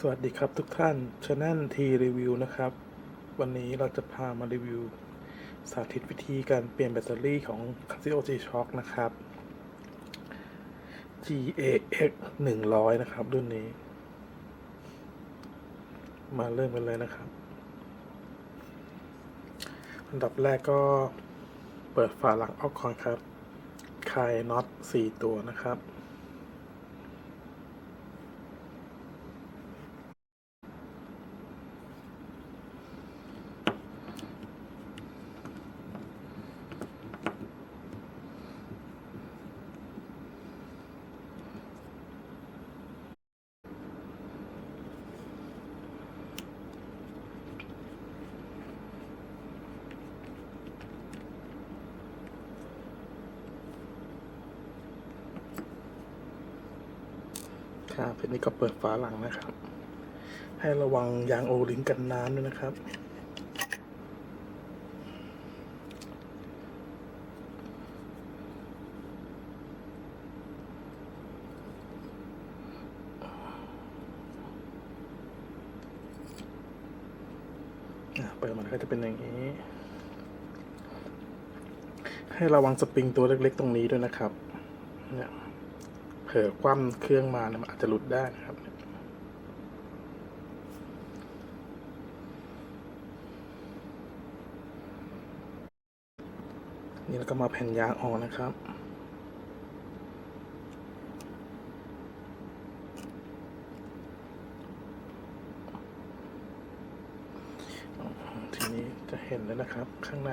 สวัสดีครับทุกท่านช anel ทีรีวิวนะครับ วันนี้เราจะพามารีวิว สาธิตวิธีการเปลี่ยนแบตเตอรี่ของ Casio G Shock นะครับ GAX 100 นะครับ รุ่นนี้ มาเริ่มกันเลยนะครับ อันดับแรกก็เปิดฝาหลังออกก่อนครับ คลายน็อต 4 ตัวนะครับ ครับทีนี้ก็เปิดฝาหลังนะครับ ให้ระวังยางโอลิงกันน้ำด้วยนะครับเปิดมันก็จะเป็นอย่างนี้ ให้ระวังสปริงตัวเล็กๆตรงนี้ด้วยนะครับเนี่ย เผลอคว่ำเครื่องมาเนี่ยมันอาจจะหลุดได้นะครับนี่แล้วก็มาแผ่นยางออกนะครับ ทีนี้จะเห็นแล้วนะครับข้างใน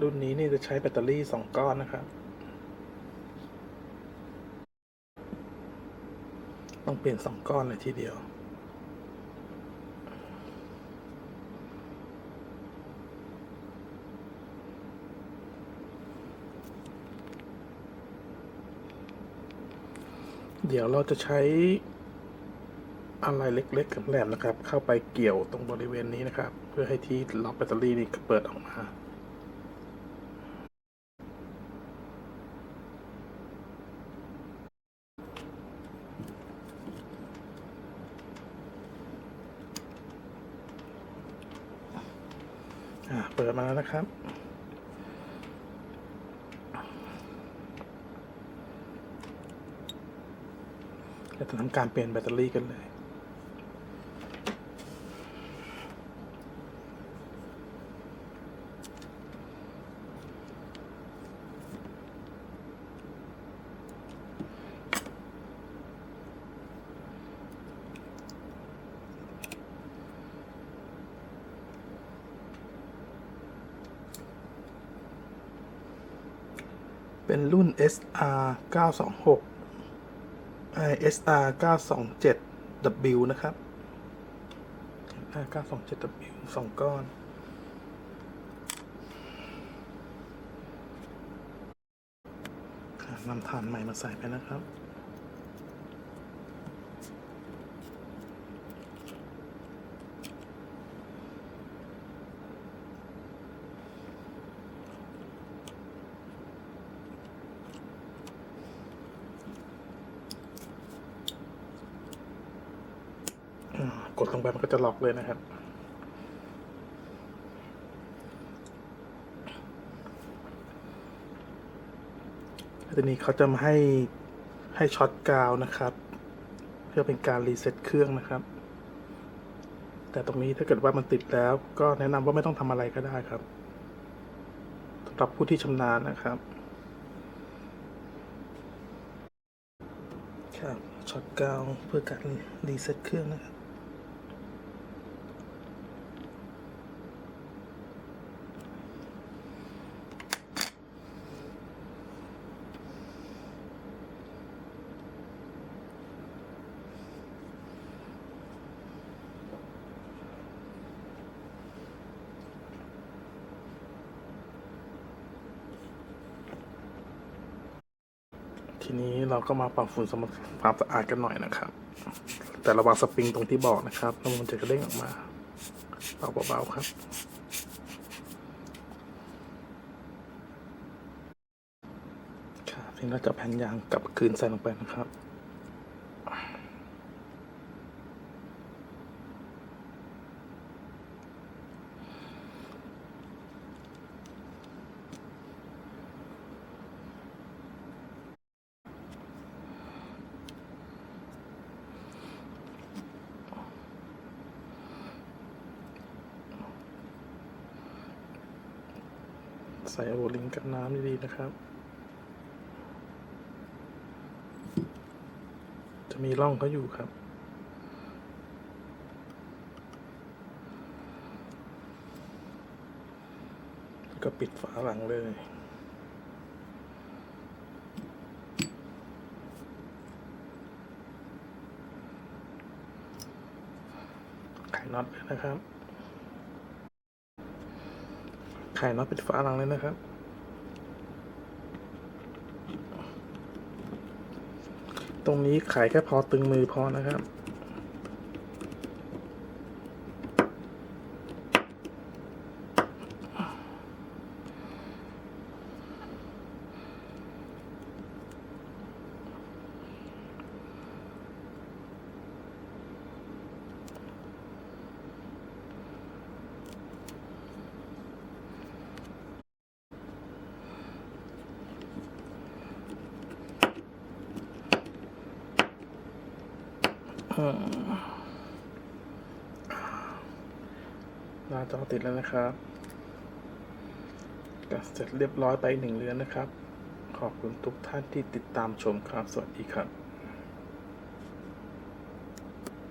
รุ่นนี้นี่จะใช้แบตเตอรี่สองก้อนนะครับ ต้องเปลี่ยนสองก้อนเลยทีเดียว เดี๋ยวเราจะใช้อะไรเล็กๆแหลมนะครับ เข้าไปเกี่ยวตรงบริเวณนี้นะครับ เพื่อให้ที่ล็อกแบตเตอรี่นี่เปิดออกมา ปิดมาแล้วนะครับ จะทำการเปลี่ยนแบตเตอรี่กันเลย เป็นรุ่น SR 926 SR 927 W นะครับ SR 927 W สองก้อนนำฐานใหม่มาใส่ไปนะครับ อ่า กดลงไปมันก็จะล็อกเลยนะครับ ทีนี้เขาจะมาให้ให้ช็อตกาวนะครับ เพื่อเป็นการรีเซ็ตเครื่องนะครับ แต่ตรงนี้ถ้าเกิดว่ามันติดแล้ว ก็แนะนำว่าไม่ต้องทำอะไรก็ได้ครับสำหรับผู้ที่ชำนาญนะครับครับช็อตกาวเพื่อการรีเซ็ตเครื่องนะครับ ทีนี้เราก็มาปรับฝุ่นสมความสะอาดกันหน่อยนะครับ แต่ระวังสปริงตรงที่บอกนะครับแล้วมันจะกระเด้งออกมาเบาๆครับ ครับทีนี้เราจะแผ่นยางกลับคืนใส่ลงไปนะครับ ใส่โอลิงกันน้ำดีๆนะครับ จะมีร่องเขาอยู่ครับ แล้วก็ปิดฝาหลังเลยไขน็อตเลยนะครับ ไข่น็อตปิดฝาหลังเลยนะครับ ตรงนี้ไขแค่พอตึงมือพอนะครับ หน้าจอติดแล้วนะครับก็เสร็จเรียบร้อยไปหนึ่งเรือนนะครับ ขอบคุณทุกท่านที่ติดตามชมครับ สวัสดีครับ